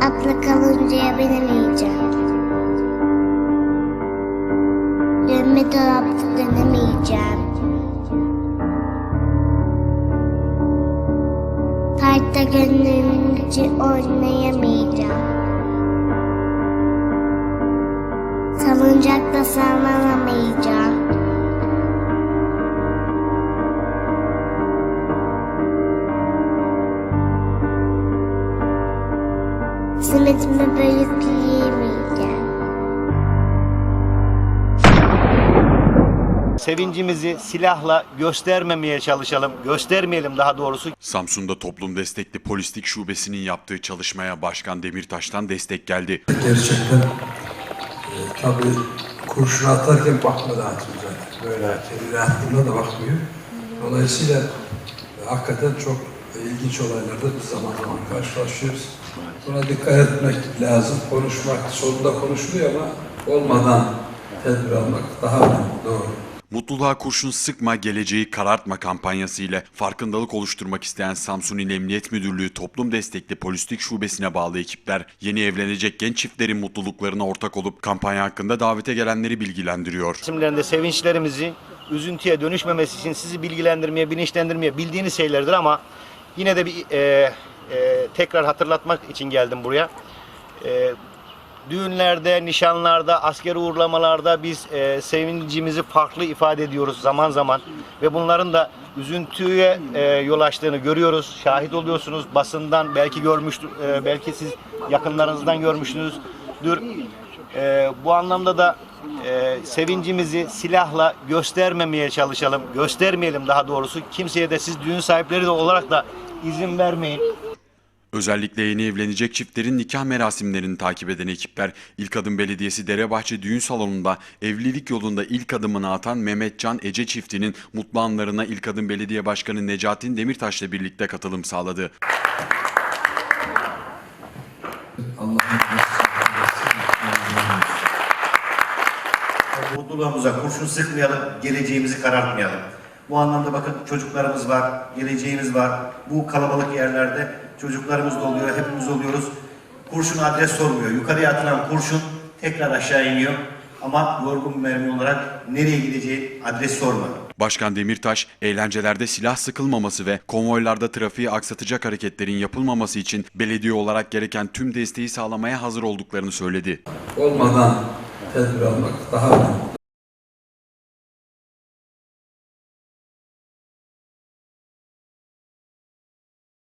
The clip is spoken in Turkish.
Atla kalıncaya binemeyeceğim. Dönme dolapta dönemeyeceğim. Parkta gönlümce oynayamayacağım. Salıncakta sallanamayacağım. Bölüp yiyemeyeceğim. Sevincimizi silahla göstermemeye çalışalım. Göstermeyelim daha doğrusu. Samsun'da toplum destekli polislik şubesinin yaptığı çalışmaya Başkan Demirtaş'tan destek geldi. Gerçekten e, tabii kurşun atarken bakmadı atıyor zaten. Böyle attığında da bakmıyor. Dolayısıyla e, hakikaten çok ilginç olaylarda biz zaman zaman karşılaşıyoruz. Buna dikkat etmek lazım. Konuşmak, sonunda konuşuluyor ama olmadan tedbir almak daha önemli, doğru. Mutluluğa kurşun sıkma, geleceği karartma kampanyası ile farkındalık oluşturmak isteyen Samsun İl Emniyet Müdürlüğü Toplum Destekli Polislik Şubesi'ne bağlı ekipler yeni evlenecek genç çiftlerin mutluluklarına ortak olup kampanya hakkında davete gelenleri bilgilendiriyor. İsimlerinde sevinçlerimizi üzüntüye dönüşmemesi için sizi bilgilendirmeye, bilinçlendirmeye bildiğiniz şeylerdir ama yine de bir e, e, tekrar hatırlatmak için geldim buraya. E, düğünlerde, nişanlarda, asker uğurlamalarda biz e, sevincimizi farklı ifade ediyoruz zaman zaman ve bunların da üzüntüye e, yol açtığını görüyoruz, şahit oluyorsunuz. Basından belki görmüştür, e, belki siz yakınlarınızdan görmüşsünüzdür. E, bu anlamda da e, sevincimizi silahla göstermemeye çalışalım, göstermeyelim daha doğrusu. Kimseye de siz düğün sahipleri de olarak da izin vermeyin. Özellikle yeni evlenecek çiftlerin nikah merasimlerini takip eden ekipler İlk Adım Belediyesi Derebahçe Düğün Salonu'nda evlilik yolunda ilk adımını atan Mehmet Can Ece çiftinin mutlu anlarına İlk Adım Belediye Başkanı Necatin Demirtaş'la birlikte katılım sağladı. Mutluluğumuza kurşun sıkmayalım, geleceğimizi karartmayalım. Bu anlamda bakın çocuklarımız var, geleceğimiz var. Bu kalabalık yerlerde çocuklarımız da oluyor, hepimiz oluyoruz. Kurşun adres sormuyor. Yukarıya atılan kurşun tekrar aşağı iniyor. Ama yorgun mermi olarak nereye gideceği adres sormadı. Başkan Demirtaş, eğlencelerde silah sıkılmaması ve konvoylarda trafiği aksatacak hareketlerin yapılmaması için belediye olarak gereken tüm desteği sağlamaya hazır olduklarını söyledi. olmadan tedbir almak daha önemli.